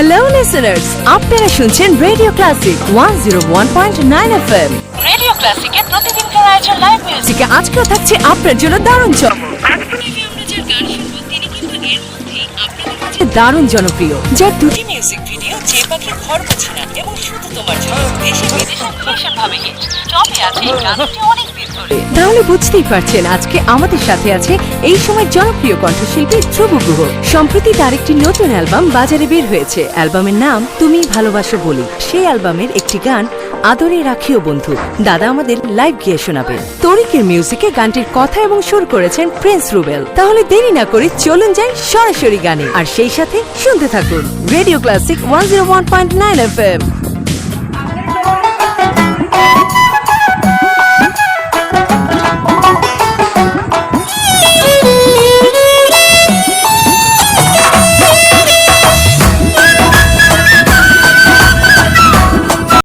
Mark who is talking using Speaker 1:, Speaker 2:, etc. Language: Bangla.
Speaker 1: হ্যালো লিসেনার্স আপনারা শুনছেন radio classic one zero one point nine F
Speaker 2: radio ক্লাসিকের প্রতিদিনকার আয়োজন লাইভ মিউজিক
Speaker 1: আজকে আজকেও থাকছে আপনার জন্য দারুণ চমক দারুণ জনপ্রিয় যার দুটি
Speaker 2: মিউজিক ভিডিও যে পাখি ঘর বোঝে না এবং শুধু তোমার জন্য দেশে বিদেশে ভীষণ ভাবে হিট
Speaker 1: তাহলে বুঝতেই পারছেন, আজকে আমাদের সাথে আছে এই সময় জনপ্রিয় কণ্ঠশিল্পী ধ্রুব গুহ। সম্প্রতি তার একটি নতুন অ্যালবাম বাজারে বের হয়েছে। অ্যালবামের নাম তুমি ভালোবাসো বলি। সেই অ্যালবামের একটি গান আদরে রাখিও বন্ধু। দাদা আমাদের লাইভ গিয়ে শোনাবেন। তরিকের মিউজিকে গানটির কথা এবং সুর করেছেন প্রিন্স রুবেল। তাহলে দেরি না করে চলুন যাই সরাসরি গানে। আর সেই সাথে শুনতে থাকুন। Radio classic one zero one point nine F M